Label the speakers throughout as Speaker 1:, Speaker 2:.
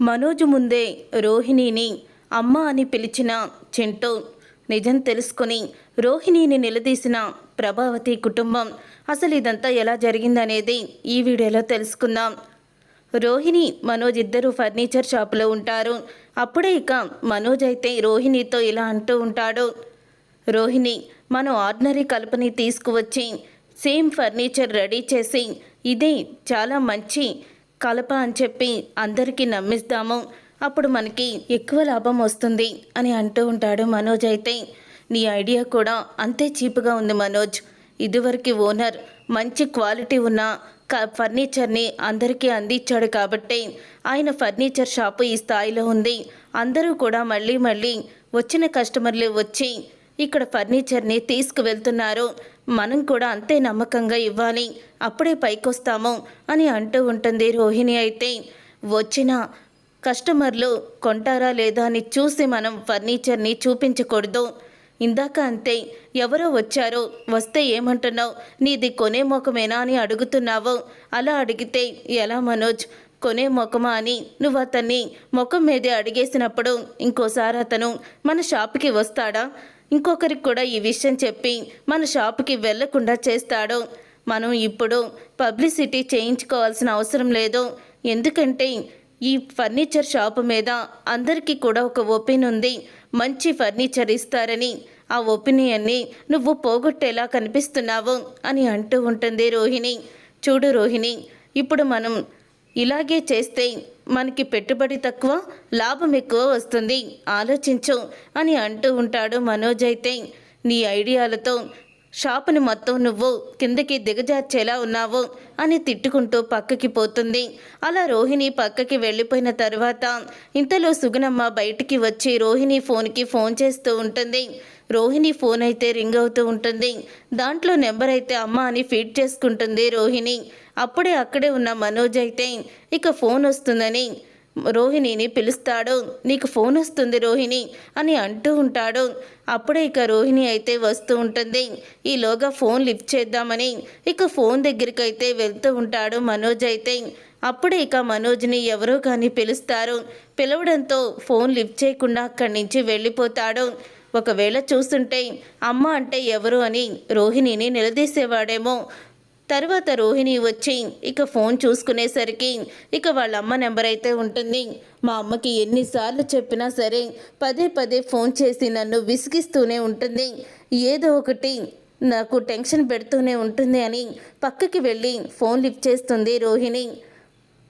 Speaker 1: మనోజు ముందే రోహిణిని అమ్మ అని పిలిచిన చింటూ నిజం తెలుసుకుని రోహిణిని నిలదీసిన ప్రభావతి కుటుంబం అసలు ఇదంతా ఎలా జరిగిందనేది ఈ వీడియోలో తెలుసుకుందాం. రోహిణి మనోజ్ ఇద్దరు ఫర్నిచర్ షాపులో ఉంటారు. అప్పుడే ఇక మనోజ్ అయితే రోహిణితో ఇలా అంటూ ఉంటాడు. రోహిణి మనం ఆర్డినరీ కలపని తీసుకువచ్చి సేమ్ ఫర్నిచర్ రెడీ చేసి ఇదే చాలా మంచి కలప అని చెప్పి అందరికీ నమ్మిస్తాము. అప్పుడు మనకి ఎక్కువ లాభం వస్తుంది అని అంటూ ఉంటాడు మనోజ్ అయితే. నీ ఐడియా కూడా అంతే చీప్గా ఉంది మనోజ్. ఇదివరకు ఓనర్ మంచి క్వాలిటీ ఉన్న క ఫర్నిచర్ని అందరికీ అందించాడు కాబట్టి ఆయన ఫర్నిచర్ షాపు ఈ స్థాయిలో ఉంది. అందరూ కూడా మళ్ళీ మళ్ళీ వచ్చిన కస్టమర్లు వచ్చి ఇక్కడ ఫర్నిచర్ని తీసుకువెళ్తున్నారు. మనం కూడా అంతే నమ్మకంగా ఇవ్వాలి. అప్పుడే పైకొస్తాము అని అంటూ ఉంటుంది రోహిణి అయితే. వచ్చిన కస్టమర్లు కొంటారా లేదా అని చూసి మనం ఫర్నిచర్ని చూపించకూడదు. ఇందాక అంతే ఎవరో వచ్చారో వస్తే ఏమంటున్నావు? నీది కొనే ముఖమేనా అని అడుగుతున్నావు. అలా అడిగితే ఎలా మనోజ్? కొనే ముఖమా అని? నువ్వు అతన్ని ముఖం మీదే అడిగేసినప్పుడు ఇంకోసారి అతను మన షాప్కి వస్తాడా? ఇంకొకరికి కూడా ఈ విషయం చెప్పి మన షాప్కి వెళ్ళకుండా చేస్తాడు. మనం ఇప్పుడు పబ్లిసిటీ చేయించుకోవాల్సిన అవసరం లేదు. ఎందుకంటే ఈ ఫర్నిచర్ షాపు మీద అందరికీ కూడా ఒక ఒపీనియన్ ఉంది. మంచి ఫర్నిచర్ ఇస్తారని. ఆ ఒపీనియన్ని నువ్వు పోగొట్టేలా కనిపిస్తున్నావు అని అంటూ ఉంటుంది రోహిణి. చూడు రోహిణి ఇప్పుడు మనం ఇలాగే చేస్తే మనకి పెట్టుబడి తక్కువ లాభం ఎక్కువ వస్తుంది. ఆలోచించు అని అంటూ ఉంటాడు మనోజ్ అయితే. నీ ఐడియాలతో షాపుని మొత్తం నువ్వు కిందకి దిగజార్చేలా ఉన్నావు అని తిట్టుకుంటూ పక్కకి పోతుంది. అలా రోహిణి పక్కకి వెళ్ళిపోయిన తర్వాత ఇంతలో సుగుణమ్మ బయటికి వచ్చి రోహిణి ఫోన్కి ఫోన్ చేస్తూ ఉంటుంది. రోహిణి ఫోన్ అయితే రింగ్ అవుతూ ఉంటుంది. దాంట్లో నెంబర్ అయితే అమ్మ అని ఫీడ్ చేసుకుంటుంది రోహిణి. అప్పుడే అక్కడే ఉన్న మనోజ్ అయితే ఇక ఫోన్ వస్తుందని రోహిణిని పిలుస్తాడు. నీకు ఫోన్ వస్తుంది రోహిణి అని అంటూ ఉంటాడు. అప్పుడే ఇక రోహిణి అయితే వస్తూ ఉంటుంది. ఈలోగా ఫోన్ లిఫ్ట్ చేద్దామని ఇక ఫోన్ దగ్గరికి అయితే వెళ్తూ ఉంటాడు మనోజ్ అయితే. అప్పుడే ఇక మనోజ్ని ఎవరో కానీ పిలుస్తారు. పిలవడంతో ఫోన్ లిఫ్ట్ చేయకుండా అక్కడి నుంచి వెళ్ళిపోతాడు. ఒకవేళ చూస్తుంటే అమ్మ అంటే ఎవరు అని రోహిణిని నిలదీసేవాడేమో. తర్వాత రోహిణి వచ్చి ఇక ఫోన్ చూసుకునేసరికి ఇక వాళ్ళ అమ్మ నెంబర్ అయితే ఉంటుంది. మా అమ్మకి ఎన్నిసార్లు చెప్పినా సరే పదే పదే ఫోన్ చేసి నన్ను విసిగిస్తూనే ఉంటుంది. ఏదో ఒకటి నాకు టెన్షన్ పెడుతూనే ఉంటుంది అని పక్కకి వెళ్ళి ఫోన్ లిఫ్ట్ చేస్తుంది రోహిణి.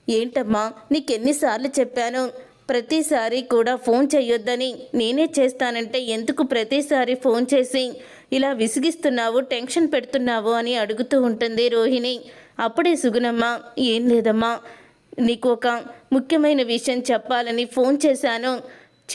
Speaker 1: ఏంటమ్మా నీకెన్నిసార్లు చెప్పాను? ప్రతిసారి కూడా ఫోన్ చేయొద్దని నేనే చేస్తానంటే ఎందుకు ప్రతిసారి ఫోన్ చేసి ఇలా విసిగిస్తున్నావు టెన్షన్ పెడుతున్నావు అని అడుగుతూ ఉంటుంది రోహిణి. అప్పుడే సుగుణమ్మ ఏం లేదమ్మా నీకు ఒక ముఖ్యమైన విషయం చెప్పాలని ఫోన్ చేశాను.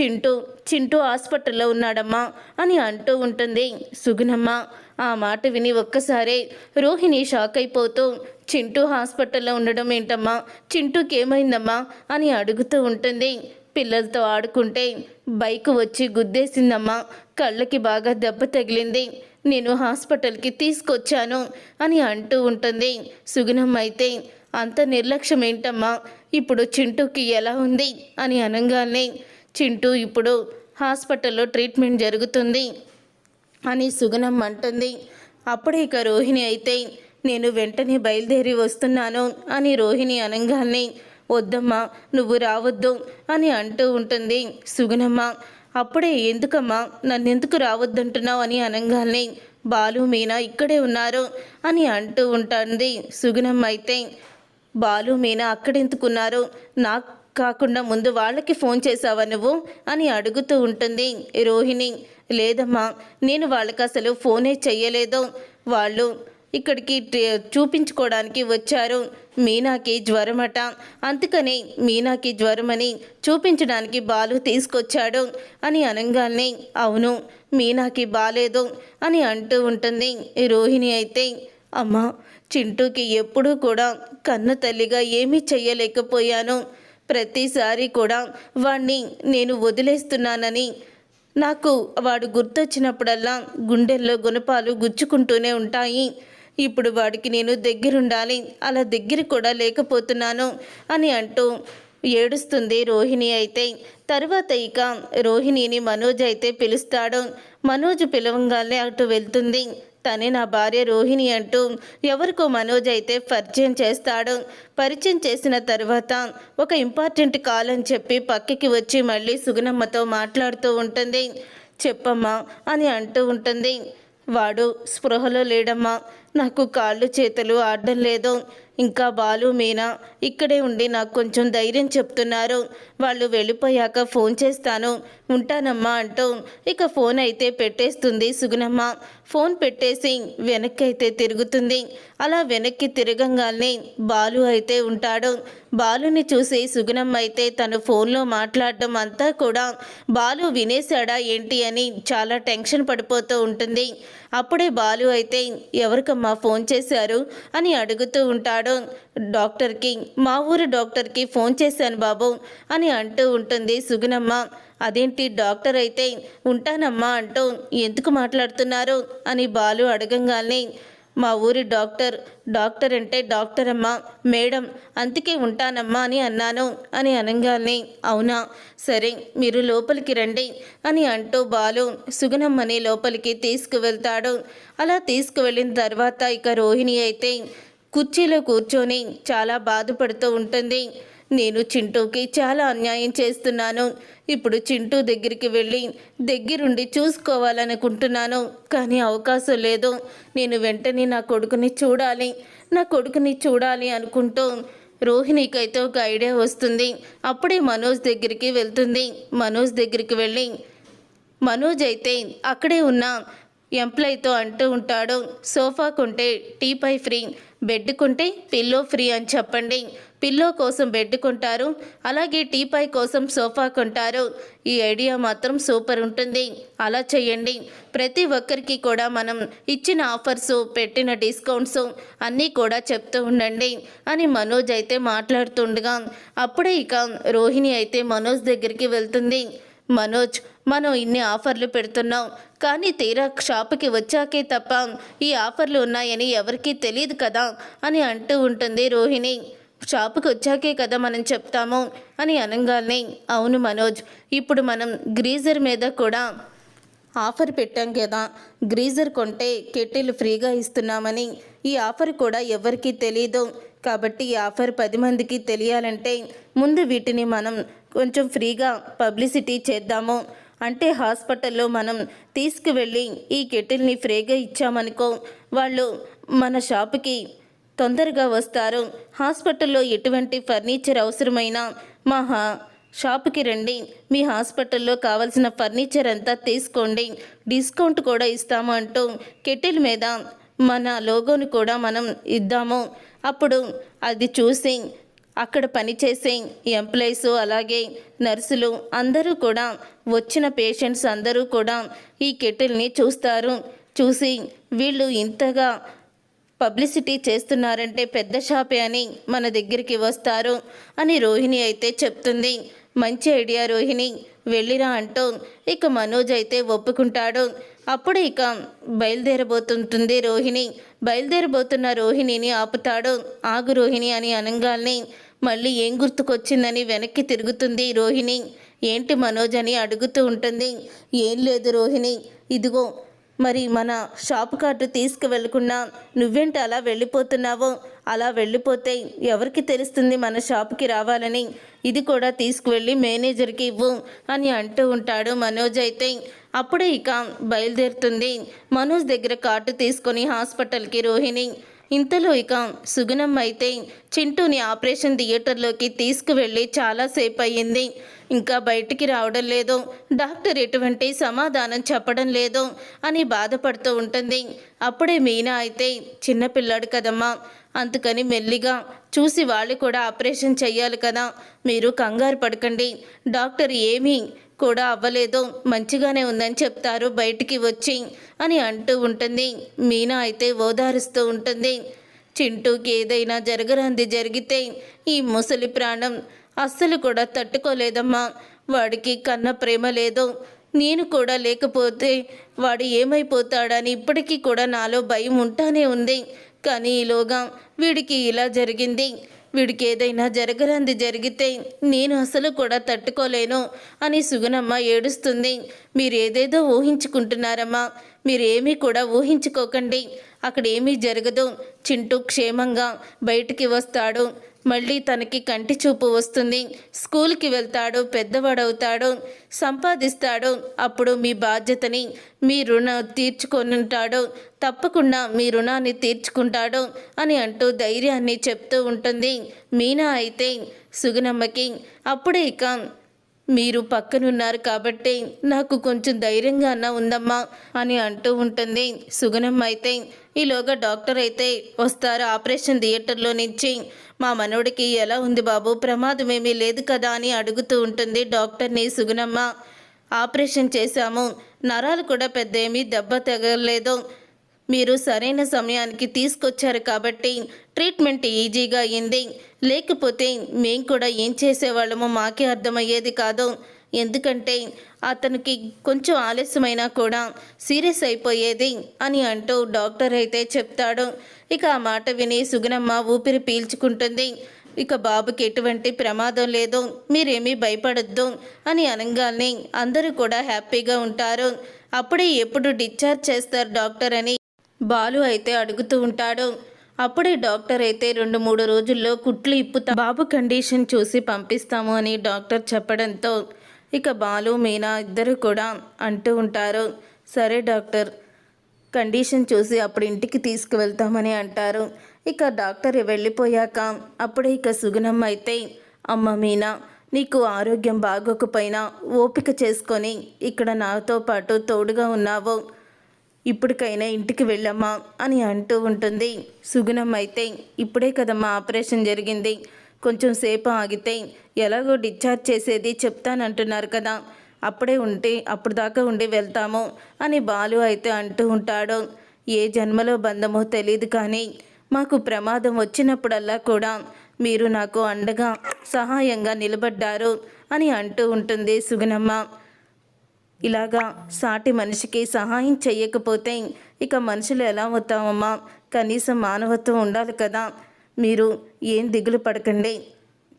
Speaker 1: చింటూ చింటూ హాస్పిటల్లో ఉన్నాడమ్మా అని అంటూ ఉంటుంది సుగుణమ్మ. ఆ మాట విని ఒక్కసారే రోహిణి షాక్ అయిపోతూ చింటూ హాస్పిటల్లో ఉండడం ఏంటమ్మా? చింటూకి ఏమైందమ్మా? అని అడుగుతూ ఉంటుంది. పిల్లలతో ఆడుకుంటే బైక్ వచ్చి గుద్దేసిందమ్మా. కళ్ళకి బాగా దెబ్బ తగిలింది. నేను హాస్పిటల్కి తీసుకొచ్చాను అని అంటూ ఉంటుంది. సుగుణం అయితే అంత నిర్లక్ష్యం ఏంటమ్మా? ఇప్పుడు చింటూకి ఎలా ఉంది? అని అనగానే చింటూ ఇప్పుడు హాస్పిటల్లో ట్రీట్మెంట్ జరుగుతుంది. అని సుగుణం అంటుంది. అప్పుడే ఇక రోహిణి అయితే నేను వెంటనే బయలుదేరి వస్తున్నాను అని రోహిణి అనగానే వద్దమ్మా నువ్వు రావద్దు అని అంటూ ఉంటుంది సుగుణమ్మ. అప్పుడే ఎందుకమ్మా నన్నెందుకు రావద్దంటున్నావు అని అనగానే బాలు మీనా ఇక్కడే ఉన్నారు అని అంటూ ఉంటుంది సుగుణమ్మ అయితే. బాలు మీనా అక్కడెందుకున్నారు? నాకు కాకుండా ముందు వాళ్ళకి ఫోన్ చేసావా నువ్వు? అని అడుగుతూ ఉంటుంది రోహిణి. లేదమ్మా నేను వాళ్ళకి అసలు ఫోనే చెయ్యలేదు. వాళ్ళు ఇక్కడికి చూపించుకోవడానికి వచ్చారు. మీనాకి జ్వరమట. అందుకని మీనాకి జ్వరమని చూపించడానికి బాలు తీసుకొచ్చాడు అని అనగానే అవును మీనాకి బాలేదు అని అంటూ ఉంటుంది రోహిణి అయితే. అమ్మా చింటూకి ఎప్పుడూ కూడా కన్న తల్లిగా ఏమీ చెయ్యలేకపోయాను. ప్రతిసారి కూడా వాణ్ణి నేను వదిలేస్తున్నానని నాకు వాడు గుర్తొచ్చినప్పుడల్లా గుండెల్లో గుణపాలు గుచ్చుకుంటూనే ఉంటాయి. ఇప్పుడు వాడికి నేను దగ్గరుండాలి అలా దగ్గర కూడా లేకపోతున్నాను అని అంటూ ఏడుస్తుంది రోహిణి అయితే. తర్వాత ఇక రోహిణిని మనోజ్ అయితే పిలుస్తాడు. మనోజ్ పిలవంగానే అటు వెళ్తుంది. తనే నా భార్య రోహిణి అంటూ ఎవరికో మనోజ్ అయితే పరిచయం చేస్తాడు. పరిచయం చేసిన తర్వాత ఒక ఇంపార్టెంట్ కాల్ అని చెప్పి పక్కకి వచ్చి మళ్ళీ సుగుణమ్మతో మాట్లాడుతూ ఉంటుంది. చెప్పమ్మా అని అంటూ ఉంటుంది. వాడు స్పృహలో లేడమ్మా నాకు కాళ్ళు చేతులు ఆడడం లేదు. ఇంకా బాలు మీనా ఇక్కడే ఉండి నాకు కొంచెం ధైర్యం చెప్తున్నారు. వాళ్ళు వెళ్ళిపోయాక ఫోన్ చేస్తాను. ఉంటానమ్మా అంటూ ఇక ఫోన్ అయితే పెట్టేస్తుంది సుగుణమ్మ. ఫోన్ పెట్టేసి వెనక్కి అయితే తిరుగుతుంది. అలా వెనక్కి తిరగంగానే బాలు అయితే ఉంటాడు. బాలుని చూసి సుగుణమ్మ అయితే తను ఫోన్లో మాట్లాడడం అంతా కూడా బాలు వినేశాడా ఏంటి అని చాలా టెన్షన్ పడిపోతూ ఉంటుంది. అప్పుడే బాలు అయితే ఎవరికమ్మా ఫోన్ చేశారు అని అడుగుతూ ఉంటాడు. డాక్టర్కి మా ఊరు డాక్టర్కి ఫోన్ చేశాను బాబు అని అంటూ ఉంటుంది సుగుణమ్మ. అదేంటి డాక్టర్ అయితే ఉంటానమ్మా అంటూ ఎందుకు మాట్లాడుతున్నారు అని బాలు అడగంగానే మా ఊరి డాక్టర్ డాక్టర్ అంటే డాక్టర్ అమ్మా మేడం అందుకే ఉంటానమ్మా అని అన్నాను అని అనగానే అవునా? సరే మీరు లోపలికి రండి అని అంటూ బాలు సుగుణమ్మని లోపలికి తీసుకువెళ్తాడు. అలా తీసుకువెళ్ళిన తర్వాత ఇక రోహిణి అయితే కుర్చీలో కూర్చొని చాలా బాధపడుతూ ఉంటుంది. నేను చింటూకి చాలా అన్యాయం చేస్తున్నాను. ఇప్పుడు చింటూ దగ్గరికి వెళ్ళి దగ్గరుండి చూసుకోవాలనుకుంటున్నాను. కానీ అవకాశం లేదు. నేను వెంటనే నా కొడుకుని చూడాలి. నా కొడుకుని చూడాలి అనుకుంటూ రోహిణికైతే ఒక ఐడియా వస్తుంది. అప్పుడే మనోజ్ దగ్గరికి వెళ్తుంది. మనోజ్ దగ్గరికి వెళ్ళి మనోజ్ అయితే అక్కడే ఉన్న ఎంప్లాయ్తో అంటూ ఉంటాడు. సోఫా కొంటే టీపై ఫ్రీ. బెడ్ కొంటే పిల్లో ఫ్రీ అని చెప్పండి. పిల్లో కోసం బెడ్ కొంటారు అలాగే టీపై కోసం సోఫా కొంటారు. ఈ ఐడియా మాత్రం సూపర్ ఉంటుంది. అలా చేయండి. ప్రతి ఒక్కరికి కూడా మనం ఇచ్చిన ఆఫర్స్ పెట్టిన డిస్కౌంట్స్ అన్నీ కూడా చెప్తూ ఉండండి అని మనోజ్ అయితే మాట్లాడుతుండగా అప్పుడే ఇక రోహిణి అయితే మనోజ్ దగ్గరికి వెళ్తుంది. మనోజ్ మనం ఇన్ని ఆఫర్లు పెడుతున్నాం కానీ తీరా షాపుకి వచ్చాకే తప్ప ఈ ఆఫర్లు ఉన్నాయని ఎవరికీ తెలియదు కదా అని అంటూ ఉంటుంది రోహిణి. షాపుకి వచ్చాకే కదా మనం చెప్తాము అని అనగానే అవును మనోజ్ ఇప్పుడు మనం గ్రీజర్ మీద కూడా ఆఫర్ పెట్టాం కదా గ్రీజర్ కొంటే కెటిల్ ఫ్రీగా ఇస్తున్నామని ఈ ఆఫర్ కూడా ఎవరికీ తెలియదు కాబట్టి ఈ ఆఫర్ పది మందికి తెలియాలంటే ముందు వీటిని మనం కొంచెం ఫ్రీగా పబ్లిసిటీ చేద్దాము. అంటే హాస్పిటల్లో మనం తీసుకువెళ్ళి ఈ కెటిల్ని ఫ్రీగా ఇచ్చామనుకో వాళ్ళు మన షాపుకి తొందరగా వస్తారు. హాస్పిటల్లో ఎటువంటి ఫర్నిచర్ అవసరమైనా మా హా షాపుకి రండి. మీ హాస్పిటల్లో కావలసిన ఫర్నిచర్ అంతా తీసుకోండి. డిస్కౌంట్ కూడా ఇస్తాము అంటూ కెటిల్ మీద మన లోగోని కూడా మనం ఇద్దాము. అప్పుడు అది చూసి అక్కడ పనిచేసే ఎంప్లాయీస్ అలాగే నర్సులు అందరూ కూడా వచ్చిన పేషెంట్స్ అందరూ కూడా ఈ కెటిల్ని చూస్తారు. చూసి వీళ్ళు ఇంతగా పబ్లిసిటీ చేస్తున్నారంటే పెద్ద షాపే అని మన దగ్గరికి వస్తారు అని రోహిణి అయితే చెప్తుంది. మంచి ఐడియా రోహిణి. వెళ్ళిరా అంటూ ఇక మనోజ్ అయితే ఒప్పుకుంటాడు. అప్పుడు ఇక బయలుదేరబోతుంటుంది రోహిణి. బయలుదేరబోతున్న రోహిణిని ఆపుతాడు. ఆగు రోహిణి అని అనగానే మళ్ళీ ఏం గుర్తుకొచ్చిందని వెనక్కి తిరుగుతుంది రోహిణి. ఏంటి మనోజ్ అని అడుగుతూ ఉంటుంది. ఏం లేదు రోహిణి. ఇదిగో మరి మన షాప్ కార్డు తీసుకువెళ్ళకుండా నువ్వేంటి అలా వెళ్ళిపోతున్నావో? అలా వెళ్ళిపోతే ఎవరికి తెలుస్తుంది మన షాప్కి రావాలని? ఇది కూడా తీసుకువెళ్ళి మేనేజర్కి ఇవ్వు అని అంటూ ఉంటాడు మనోజ్ అయితే. అప్పుడే ఇక బయలుదేరుతుంది. మనోజ్ దగ్గర కార్డు తీసుకొని హాస్పిటల్కి రోహిణి. ఇంతలో ఇక సుగుణం అయితే చింటూని ఆపరేషన్ థియేటర్లోకి తీసుకువెళ్ళి చాలాసేపు అయ్యింది ఇంకా బయటికి రావడం లేదు. డాక్టర్ ఎటువంటి సమాధానం చెప్పడం లేదు అని బాధపడుతూ ఉంటుంది. అప్పుడే మీనా అయితే చిన్నపిల్లాడు కదమ్మా. అందుకని మెల్లిగా చూసి వాళ్ళు కూడా ఆపరేషన్ చెయ్యాలి కదా. మీరు కంగారు పడకండి. డాక్టర్ ఏమీ కూడా అవ్వలేదు. మంచిగానే ఉందని చెప్తారు బయటికి వచ్చి అని అంటూ ఉంటుంది. మీనా అయితే ఓదారుస్తూ ఉంటుంది. చింటూకి ఏదైనా జరగరాంది జరిగితే ఈ ముసలి ప్రాణం అస్సలు కూడా తట్టుకోలేదమ్మా. వాడికి కన్న ప్రేమ లేదు. నేను కూడా లేకపోతే వాడు ఏమైపోతాడని ఇప్పటికీ కూడా నాలో భయం ఉంటానే ఉంది. కానీ ఈలోగా వీడికి ఇలా జరిగింది. వీడికి ఏదైనా జరగరంది జరిగితే నేను అసలు కూడా తట్టుకోలేను అని సుగుణమ్మ ఏడుస్తుంది. మీరు ఏదేదో ఊహించుకుంటున్నారమ్మా. మీరేమీ కూడా ఊహించుకోకండి. అక్కడేమీ జరగదు. చింటూ క్షేమంగా బయటికి వస్తాడు. మళ్ళీ తనకి కంటి చూపు వస్తుంది. స్కూల్కి వెళ్తాడు పెద్దవాడవుతాడు సంపాదిస్తాడు. అప్పుడు మీ బాధ్యతని మీ రుణ తీర్చుకొనుంటాడు. తప్పకుండా మీ రుణాన్ని తీర్చుకుంటాడు అని అంటూ ధైర్యాన్ని చెప్తూ ఉంటుంది. మీనా అయితే సుగుణమ్మకి అప్పుడే ఇక మీరు పక్కనున్నారు కాబట్టి నాకు కొంచెం ధైర్యంగా అన్న ఉందమ్మా అని అంటూ ఉంటుంది. సుగుణమ్మ అయితే ఈలోగా డాక్టర్ అయితే వస్తారు ఆపరేషన్ థియేటర్లో నుంచి. మా మనవడికి ఎలా ఉంది బాబు? ప్రమాదం ఏమీ లేదు కదా? అని అడుగుతూ ఉంటుంది డాక్టర్ని సుగుణమ్మ. ఆపరేషన్ చేశాము. నరాలు కూడా పెద్ద ఏమీ దెబ్బ తగలేదు మీరు సరైన సమయానికి తీసుకొచ్చారు కాబట్టి ట్రీట్మెంట్ ఈజీగా అయింది. లేకపోతే మేం కూడా ఏం చేసేవాళ్ళమో మాకే అర్థమయ్యేది కాదు. ఎందుకంటే అతనికి కొంచెం ఆలస్యమైనా కూడా సీరియస్ అయిపోయేది అని అంటూ డాక్టర్ అయితే చెప్తాడు. ఇక ఆ మాట విని సుగుణమ్మ ఊపిరి పీల్చుకుంటుంది. ఇక బాబుకి ఎటువంటి ప్రమాదం లేదు. మీరేమీ భయపడొద్దు అని అనగానే అందరూ కూడా హ్యాపీగా ఉంటారు. అప్పుడే ఎప్పుడు డిశ్చార్జ్ చేస్తారు డాక్టర్ అని బాలు అయితే అడుగుతూ ఉంటాడు. అప్పుడే డాక్టర్ అయితే రెండు మూడు రోజుల్లో కుట్లు ఇప్పుతా బాబు కండిషన్ చూసి పంపిస్తాము అని డాక్టర్ చెప్పడంతో ఇక బాలు మీనా ఇద్దరు కూడా అంటూ ఉంటారు. సరే డాక్టర్ కండిషన్ చూసి అప్పుడు ఇంటికి తీసుకువెళ్తామని అంటారు. ఇక డాక్టర్ వెళ్ళిపోయాక అప్పుడే ఇక సుగుణమ్మ అయితే అమ్మ మీనా నీకు ఆరోగ్యం బాగోకపోయినా ఓపిక చేసుకొని ఇక్కడ నాతో పాటు తోడుగా ఉన్నావు. ఇప్పటికైనా ఇంటికి వెళ్ళమ్మా అని అంటూ ఉంటుంది. సుగుణం అయితే ఇప్పుడే కదమ్మా ఆపరేషన్ జరిగింది. కొంచెం సేపు ఆగితే ఎలాగో డిశ్చార్జ్ చేసేది చెప్తానంటున్నారు కదా. అప్పుడే ఉంటే అప్పుడు దాకా ఉండి వెళ్తాము అని బాలు అయితే అంటూ ఉంటాడు. ఏ జన్మలో బంధమో తెలియదు కానీ మాకు ప్రమాదం వచ్చినప్పుడల్లా కూడా మీరు నాకు అండగా సహాయంగా నిలబడ్డారు అని అంటూ ఉంటుంది సుగుణమ్మ. ఇలాగా సాటి మనిషికి సహాయం చేయకపోతే ఇక మనుషులు ఎలా అవుతామమ్మా కనీసం మానవత్వం ఉండాలి కదా. మీరు ఏం దిగులు పడకండి.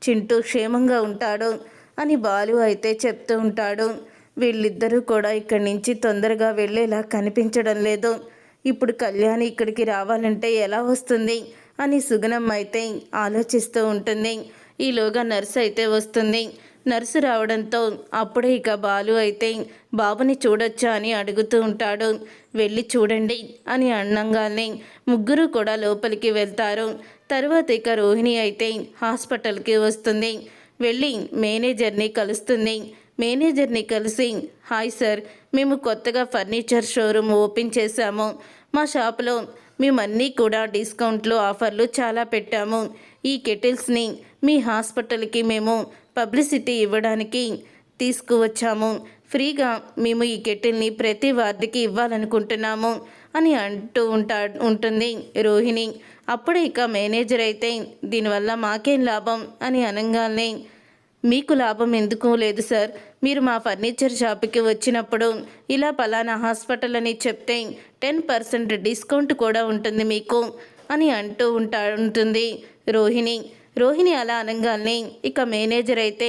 Speaker 1: చింటూ క్షేమంగా ఉంటాడు అని బాలు అయితే చెప్తూ ఉంటాడు. వీళ్ళిద్దరూ కూడా ఇక్కడి నుంచి తొందరగా వెళ్ళేలా కనిపించడం లేదు. ఇప్పుడు కళ్యాణి ఇక్కడికి రావాలంటే ఎలా వస్తుంది? అని సుగుణమ్మ అయితే ఆలోచిస్తూ ఉంటుంది. ఈలోగా నర్సు అయితే వస్తుంది. నర్సు రావడంతో అప్పుడే ఇక బాలు అయితే బాబుని చూడొచ్చా అని అడుగుతూ ఉంటాడు. వెళ్ళి చూడండి అని అన్నంగానే ముగ్గురు కూడా లోపలికి వెళ్తారు. తర్వాత ఇక రోహిణి అయితే హాస్పిటల్కి వస్తుంది. వెళ్ళి మేనేజర్ని కలుస్తుంది. మేనేజర్ని కలిసి హాయ్ సార్ మేము కొత్తగా ఫర్నిచర్ షోరూమ్ ఓపెన్ చేశాము. మా షాప్లో మేమన్నీ కూడా డిస్కౌంట్లు ఆఫర్లు చాలా పెట్టాము. ఈ కెటిల్స్ని మీ హాస్పిటల్కి మేము పబ్లిసిటీ ఇవ్వడానికి తీసుకువచ్చాము. ఫ్రీగా మేము ఈ కెటిల్ని ప్రతి వార్డుకి ఇవ్వాలనుకుంటున్నాము అని అంటూ ఉంటా ఉంటుంది రోహిణి. అప్పుడు ఇక మేనేజర్ అయితే దీనివల్ల మాకేం లాభం? అని అనగానే మీకు లాభం ఎందుకు లేదు సార్? మీరు మా ఫర్నిచర్ షాప్కి వచ్చినప్పుడు ఇలా పలానా హాస్పిటల్ అని చెప్తే టెన్ పర్సెంట్ డిస్కౌంట్ కూడా ఉంటుంది మీకు అని అంటూ ఉంటా ఉంటుంది రోహిణి. రోహిణి అలా అనగానే ఇక మేనేజర్ అయితే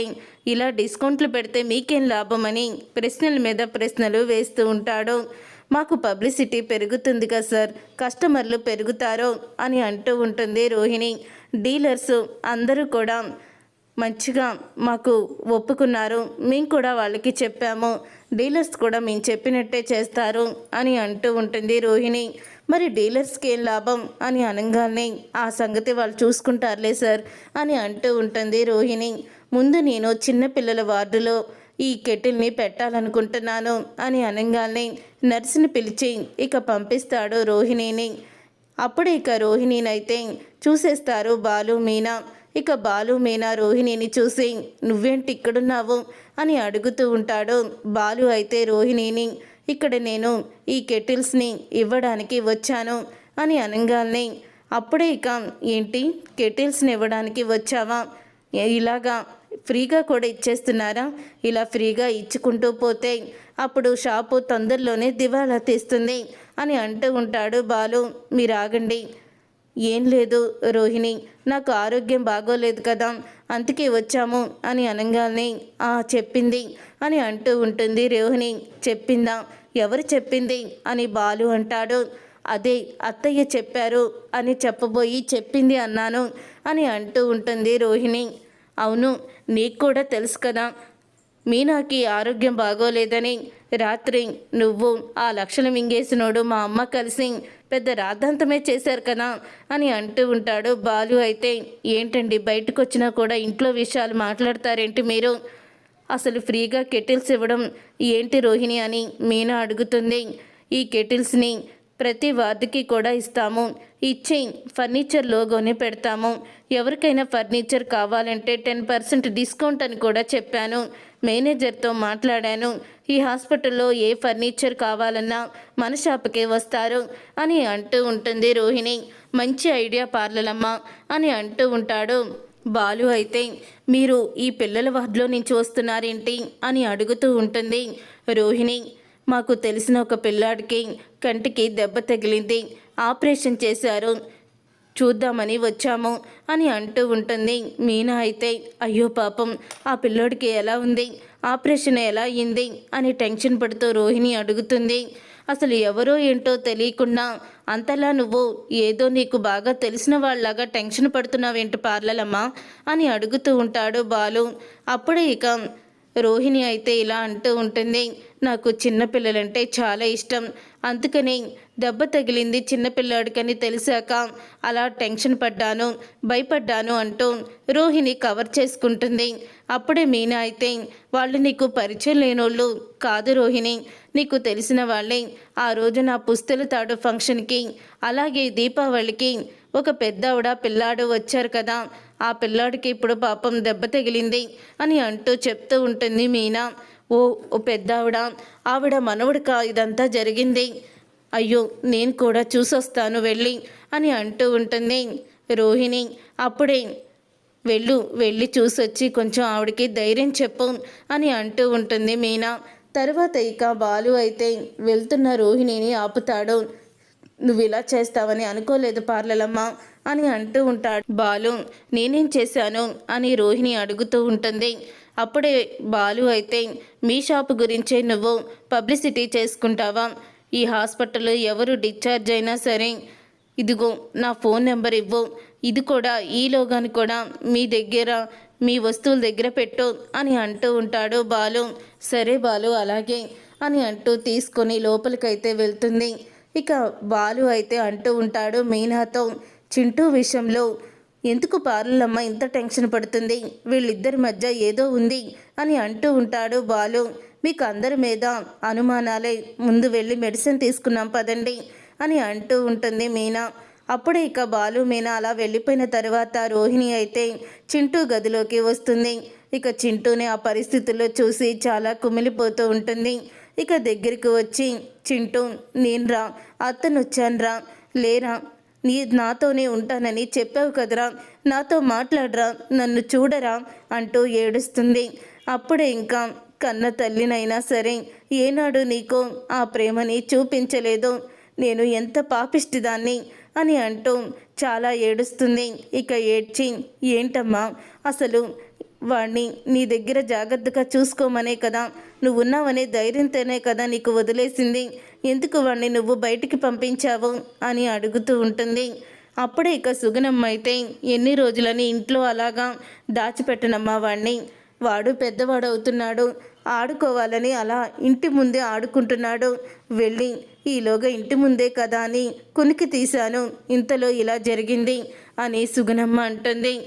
Speaker 1: ఇలా డిస్కౌంట్లు పెడితే మీకేం లాభం అని ప్రశ్నల మీద ప్రశ్నలు వేస్తూ ఉంటాడు. మాకు పబ్లిసిటీ పెరుగుతుంది కదా సార్ కస్టమర్లు పెరుగుతారో అని అంటూ ఉంటుంది రోహిణి. డీలర్స్ అందరూ కూడా మంచిగా మాకు ఒప్పుకున్నారు. మేము కూడా వాళ్ళకి చెప్పాము. డీలర్స్ కూడా మేము చెప్పినట్టే చేస్తారు అని అంటూ ఉంటుంది రోహిణి. మరి డీలర్స్కి ఏం లాభం? అని అనగానే ఆ సంగతి వాళ్ళు చూసుకుంటారులే సార్ అని అంటూ ఉంటుంది రోహిణి. ముందు నేను చిన్నపిల్లల వార్డులో ఈ కెటిల్ని పెట్టాలనుకుంటున్నాను అని అనగానే నర్సుని పిలిచి ఇక పంపిస్తాడు రోహిణిని. అప్పుడు ఇక రోహిణినైతే చూసేస్తారు బాలు మీనా. ఇక బాలు మీనా రోహిణిని చూసి నువ్వేంటి ఇక్కడున్నావు? అని అడుగుతూ ఉంటాడు బాలు అయితే రోహిణిని. ఇక్కడ నేను ఈ కెటిల్స్ని ఇవ్వడానికి వచ్చాను అని అనగానే అప్పుడే ఇక ఏంటి? కెటిల్స్ని ఇవ్వడానికి వచ్చావా? ఇలాగా ఫ్రీగా కూడా ఇచ్చేస్తున్నారా? ఇలా ఫ్రీగా ఇచ్చుకుంటూ పోతే అప్పుడు షాపు తొందరలోనే దివాలా తీస్తుంది అని అంటూ ఉంటాడు బాలు. మీరు ఆగండి ఏం లేదు రోహిణి నాకు ఆరోగ్యం బాగోలేదు కదా అందుకే వచ్చాము అని అనగానే ఆ చెప్పింది అని అంటూ ఉంటుంది రోహిణి. చెప్పిందా? ఎవరు చెప్పింది? అని బాలు అంటాడు. అదే అత్తయ్య చెప్పారు అని చెప్పబోయి చెప్పింది అన్నాను అని అంటూ ఉంటుంది రోహిణి. అవును నీకు కూడా తెలుసు కదా మీనాకి ఆరోగ్యం బాగోలేదని. రాత్రి నువ్వు ఆ లక్షలు మింగేసినోడు మా అమ్మ కలిసి పెద్ద రాద్ధాంతమే చేశారు కదా అని అంటూ ఉంటాడు. బాలు అయితే ఏంటండి బయటకు వచ్చినా కూడా ఇంట్లో విషయాలు మాట్లాడతారేంటి మీరు? అసలు ఫ్రీగా కెటిల్స్ ఇవ్వడం ఏంటి రోహిణి అని మీనా అడుగుతుంది. ఈ కెటిల్స్ని ప్రతి వార్డుకి కూడా ఇస్తాము. ఇచ్చే ఫర్నిచర్ లోగోని పెడతాము. ఎవరికైనా ఫర్నిచర్ కావాలంటే టెన్ పర్సెంట్ డిస్కౌంట్ అని కూడా చెప్పాను. మేనేజర్తో మాట్లాడాను. ఈ హాస్పిటల్లో ఏ ఫర్నిచర్ కావాలన్నా మన షాప్కే వస్తారు అని అంటూ ఉంటుంది రోహిణి. మంచి ఐడియా పార్లలమ్మ అని అంటూ ఉంటాడు. బాలు అయితే మీరు ఈ పిల్లల వార్డులో నుంచి వస్తున్నారేంటి అని అడుగుతూ ఉంటుంది రోహిణి. మాకు తెలిసిన ఒక పిల్లాడికి కంటికి దెబ్బ తగిలింది. ఆపరేషన్ చేశారు. చూద్దామని వచ్చాము అని అంటూ ఉంటుంది. మీనా అయితే అయ్యో పాపం ఆ పిల్లోడికి ఎలా ఉంది? ఆపరేషన్ ఎలా అయింది? అని టెన్షన్ పడుతూ రోహిణి అడుగుతుంది. అసలు ఎవరో ఏంటో తెలియకుండా అంతలా నువ్వు ఏదో నీకు బాగా తెలిసిన వాళ్ళలాగా టెన్షన్ పడుతున్నావేంటి పార్లలమ్మా? అని అడుగుతూ ఉంటాడు బాలు. అప్పుడే ఇక రోహిణి అయితే ఇలా అంటూ ఉంటుంది నాకు చిన్నపిల్లలంటే చాలా ఇష్టం. అందుకని దెబ్బ తగిలింది చిన్నపిల్లాడికని తెలిసాక అలా టెన్షన్ పడ్డాను భయపడ్డాను అంటూ రోహిణి కవర్ చేసుకుంటుంది. అప్పుడే మీనా అయితే వాళ్ళు నీకు పరిచయం లేనోళ్ళు కాదు రోహిణి. నీకు తెలిసిన వాళ్ళే. ఆ రోజు నా పుస్తల తాడు ఫంక్షన్కి అలాగే దీపావళికి ఒక పెద్దవిడ పిల్లాడు వచ్చారు కదా. ఆ పిల్లాడికి ఇప్పుడు పాపం దెబ్బ తగిలింది అని అంటూ చెప్తూ ఉంటుంది మీనా. ఓ ఓ పెద్దావిడ ఆవిడ మనవుడికా ఇదంతా జరిగింది. అయ్యో నేను కూడా చూసొస్తాను వెళ్ళి అని అంటూ ఉంటుంది రోహిణి. అప్పుడే వెళ్ళు వెళ్ళి చూసొచ్చి కొంచెం ఆవిడకి ధైర్యం చెప్పు అని అంటూ ఉంటుంది మీనా. తర్వాత ఇక బాలు అయితే వెళ్తున్న రోహిణిని ఆపుతాడు. నువ్వు ఇలా చేస్తావని అనుకోలేదు పార్లలమ్మ అని అంటూ ఉంటాడు. బాలు నేనేం చేశాను అని రోహిణి అడుగుతూ ఉంటుంది. అప్పుడే బాలు అయితే మీ షాప్ గురించే నువ్వు పబ్లిసిటీ చేసుకుంటావా? ఈ హాస్పిటల్లో ఎవరు డిశ్చార్జ్ అయినా సరే ఇదిగో నా ఫోన్ నెంబర్ ఇవ్వు. ఇది కూడా ఈలోగాని కూడా మీ దగ్గర మీ వస్తువుల దగ్గర పెట్టు అని అంటూ ఉంటాడు బాలు. సరే బాలు అలాగే అని అంటూ తీసుకొని లోపలికైతే వెళ్తుంది. ఇక బాలు అయితే అంటూ ఉంటాడు మీనాతో చింటూ విషయంలో ఎందుకు పార్లమ్మ ఇంత టెన్షన్ పడుతుంది? వీళ్ళిద్దరి మధ్య ఏదో ఉంది అని అంటూ ఉంటాడు బాలు. మీకు అందరి మీద అనుమానాలే. ముందు వెళ్ళి మెడిసిన్ తీసుకున్నాం పదండి అని అంటూ ఉంటుంది మీనా. అప్పుడే ఇక బాలు మీనా అలా వెళ్ళిపోయిన తర్వాత రోహిణి అయితే చింటూ గదిలోకి వస్తుంది. ఇక చింటూని ఆ పరిస్థితుల్లో చూసి చాలా కుమిలిపోతూ ఉంటుంది. ఇక దగ్గరికి వచ్చి చింటూ నేను రా అత్తను రా లేరా నీ నాతోనే ఉంటానని చెప్పావు కదరా నాతో మాట్లాడరా నన్ను చూడరా అంటూ ఏడుస్తుంది. అప్పుడే ఇంకా కన్న తల్లినైనా సరే ఏనాడు నీకు ఆ ప్రేమని చూపించలేదు నేను ఎంత పాపిష్టిదాన్ని అని అంటూ చాలా ఏడుస్తుంది. ఇక ఏడ్చి ఏంటమ్మా అసలు వాణ్ణి నీ దగ్గర జాగ్రత్తగా చూసుకోమనే కదా. నువ్వు ఉన్నావనే ధైర్యంతోనే కదా నీకు వదిలేసింది. ఎందుకు వాణ్ణి నువ్వు బయటికి పంపించావు? అని అడుగుతూ ఉంటుంది. అప్పుడే ఇక సుగుణమ్మ అయితే ఎన్ని రోజులని ఇంట్లో అలాగా దాచిపెట్టనమ్మా వాణ్ణి. వాడు పెద్దవాడు అవుతున్నాడు. ఆడుకోవాలని అలా ఇంటి ముందే ఆడుకుంటున్నాడు. వెళ్ళి ఈలోగా ఇంటి ముందే కదా అని కునికి తీశాను. ఇంతలో ఇలా జరిగింది అని సుగుణమ్మ అంటుంది.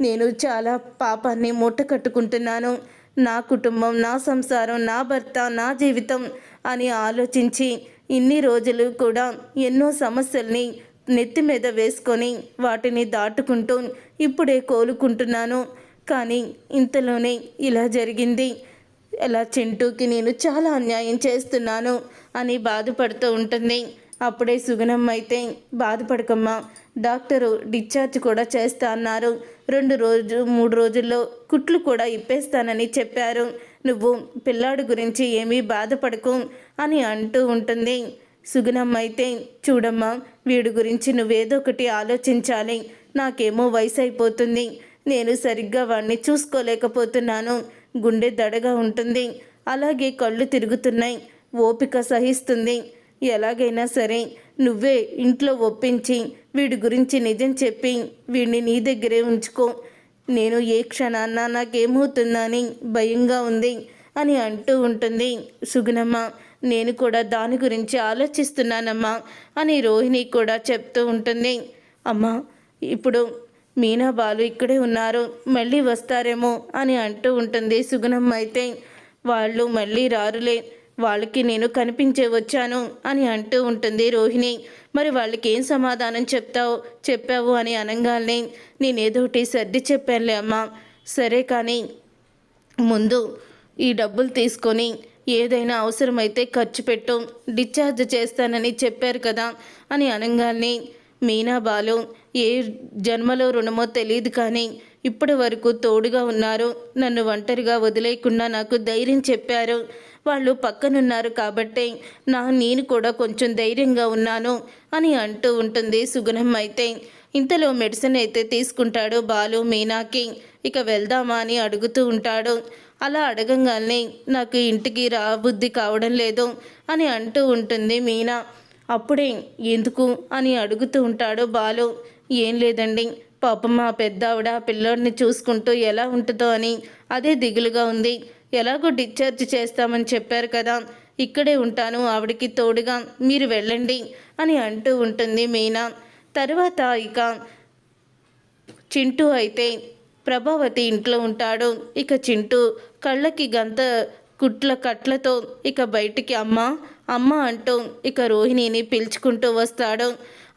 Speaker 1: నేను చాలా పాపాన్ని మూట కట్టుకుంటున్నాను. నా కుటుంబం నా సంసారం నా భర్త నా జీవితం అని ఆలోచించి ఇన్ని రోజులు కూడా ఎన్నో సమస్యల్ని నెత్తి మీద వేసుకొని వాటిని దాటుకుంటూ ఇప్పుడే కోలుకుంటున్నాను. కానీ ఇంతలోనే ఇలా జరిగింది. ఇలా చింటూకి నేను చాలా అన్యాయం చేస్తున్నాను అని బాధపడుతూ ఉంటుంది. అప్పుడే సుగనమ్మ అయితే బాధపడకమ్మా డాక్టరు డిశ్చార్జ్ కూడా చేస్తా అన్నారు. రెండు రోజు మూడు రోజుల్లో కుట్లు కూడా ఇప్పేస్తానని చెప్పారు. నువ్వు పిల్లాడు గురించి ఏమీ బాధపడకు అని అంటూ ఉంటుంది. సుగుణమ్మ అయితే చూడమ్మా వీడి గురించి నువ్వేదో ఒకటి ఆలోచించాలి. నాకేమో వయసు అయిపోతుంది నేను సరిగ్గా వాడిని చూసుకోలేకపోతున్నాను. గుండె దడగా ఉంటుంది. అలాగే కళ్ళు తిరుగుతున్నాయి. ఓపిక సహిస్తుంది. ఎలాగైనా సరే నువ్వే ఇంట్లో ఒప్పించి వీడి గురించి నిజం చెప్పి వీడిని నీ దగ్గరే ఉంచుకో. నేను ఏ క్షణాన్న నాకేమవుతుందని భయంగా ఉంది అని అంటూ ఉంటుంది. సుగుణమ్మ నేను కూడా దాని గురించి ఆలోచిస్తున్నానమ్మా అని రోహిణి కూడా చెప్తూ ఉంటుంది. అమ్మా ఇప్పుడు మీనా బాలు ఇక్కడే ఉన్నారు మళ్ళీ వస్తారేమో అని అంటూ ఉంటుంది సుగుణమ్మ అయితే. వాళ్ళు మళ్ళీ రారులే. వాళ్ళకి నేను కనిపించే వచ్చాను అని అంటూ ఉంటుంది రోహిణి. మరి వాళ్ళకి ఏం సమాధానం చెప్తావు? చెప్పావు అని అనగానే నేనేదోటి సర్ది చెప్పానులే అమ్మా. సరే కానీ ముందు ఈ డబ్బులు తీసుకొని ఏదైనా అవసరమైతే ఖర్చు పెట్టు. డిశ్చార్జ్ చేస్తానని చెప్పారు కదా అని అనగానే మీనా బాలు ఏ జన్మలో రుణమో తెలియదు కానీ ఇప్పటి వరకు తోడుగా ఉన్నారు. నన్ను ఒంటరిగా వదిలేయకుండా నాకు ధైర్యం చెప్పారు. వాళ్ళు పక్కనున్నారు కాబట్టి నా నేను కూడా కొంచెం ధైర్యంగా ఉన్నాను అని అంటూ ఉంటుంది సుగుణం అయితే. ఇంతలో మెడిసిన్ అయితే తీసుకుంటాడు బాలు మీనాకి. ఇక వెళ్దామా అని అడుగుతూ ఉంటాడు. అలా అడగంగానే నాకు ఇంటికి రాబుద్ధి కావడం లేదు అని అంటూ ఉంటుంది మీనా. అప్పుడే ఎందుకు అని అడుగుతూ ఉంటాడు బాలు. ఏం లేదండి. పాపం మా పెద్దావిడ పిల్లోడిని చూసుకుంటూ ఎలా ఉంటుందో అని అదే దిగులుగా ఉంది. ఎలాగో డిశ్చార్జ్ చేస్తామని చెప్పారు కదా. ఇక్కడే ఉంటాను ఆవిడకి తోడుగా మీరు వెళ్ళండి అని అంటూ ఉంటుంది మీనా. తర్వాత ఇక చింటూ అయితే ప్రభావతి ఇంట్లో ఉంటాడు. ఇక చింటూ కళ్ళకి గంత కుట్ల కట్లతో ఇక బయటికి అమ్మ అమ్మ అంటూ ఇక రోహిణిని పిలుచుకుంటూ వస్తాడు.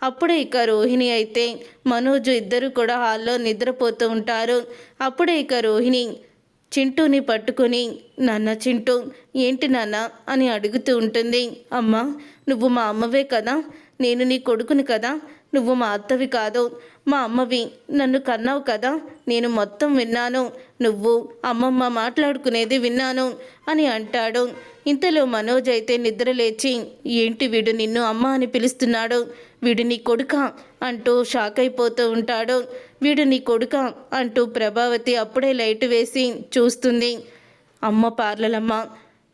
Speaker 1: అప్పుడే ఇక రోహిణి అయితే మనోజు ఇద్దరు కూడా హాల్లో నిద్రపోతూ ఉంటారు. అప్పుడే ఇక రోహిణి చింటూని పట్టుకుని నాన్న చింటూ ఏంటి నాన్న? అని అడుగుతూ ఉంటుంది. అమ్మ నువ్వు మా అమ్మవే కదా నేను నీ కొడుకుని కదా నువ్వు మా అత్తవి కాదు. మా అమ్మవి నన్ను కన్నావు కదా నేను మొత్తం విన్నాను. నువ్వు అమ్మమ్మ మాట్లాడుకునేది విన్నాను అని అంటాడు. ఇంతలో మనోజ్ అయితే నిద్రలేచి ఏంటి వీడు నిన్ను అమ్మ అని పిలుస్తున్నాడు? వీడు నీ కొడుక అంటూ షాక్ అయిపోతూ ఉంటాడు. వీడు నీ కొడుక అంటూ ప్రభావతి అప్పుడే లైట్ వేసి చూస్తుంది. అమ్మ పార్లలమ్మ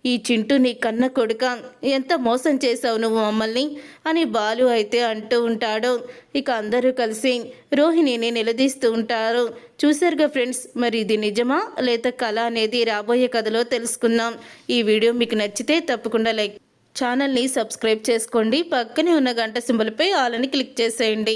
Speaker 1: ఈ చింటూ నీ కన్న కొడుక ఎంత మోసం చేశావు నువ్వు మమ్మల్ని? అని బాలు అయితే అంటూ ఉంటాడు. ఇక అందరూ కలిసి రోహిణిని నిలదీస్తూ ఉంటారు. చూసారుగా ఫ్రెండ్స్ మరి ఇది నిజమా లేదా కళ అనేది రాబోయే కథలో తెలుసుకుందాం. ఈ వీడియో మీకు నచ్చితే తప్పకుండా లైక్ ఛానల్ని సబ్స్క్రైబ్ చేసుకోండి. పక్కనే ఉన్న గంట సింబల్పై ఆలని క్లిక్ చేసేయండి.